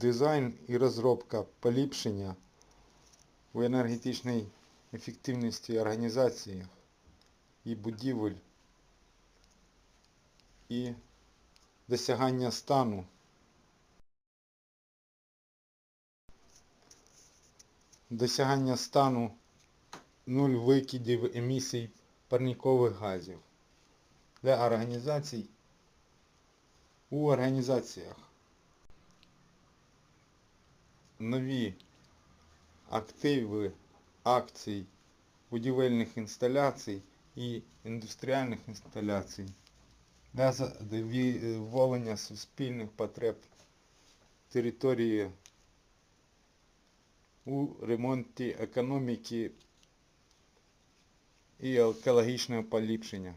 Дизайн і розробка поліпшення в енергетичній ефективності організації і будівель і досягання стану досягання стану нуль викидів емісій парникових газів для організацій у організаціях. Нові активи акцій будівельних інсталяцій і індустріальних інсталяцій для задоволення суспільних потреб території у ремонті економіки і екологічного поліпшення.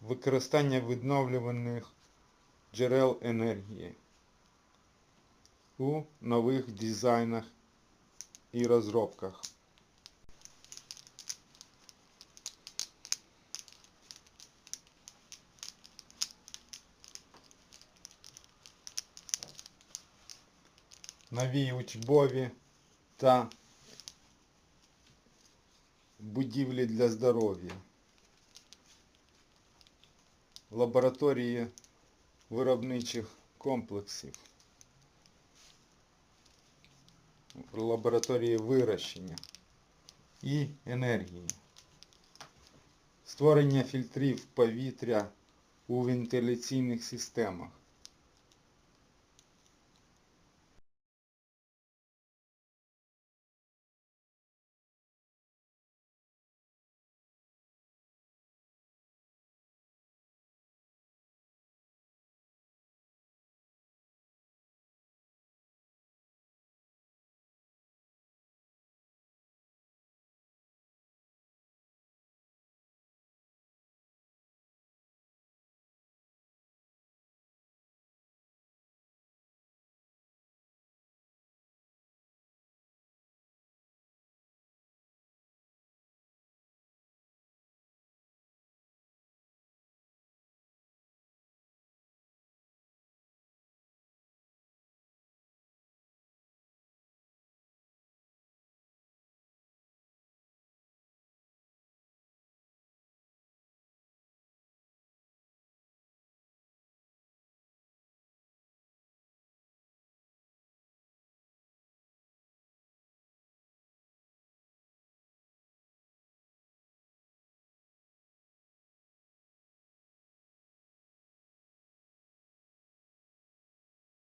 Використання відновлюваних джерел енергії у нових дизайнах і розробках. Нові учбові та будівлі для здоров'я. Лабораторії виробничих комплексів. Лабораторії вирощення і енергії. Створення фільтрів повітря у вентиляційних системах.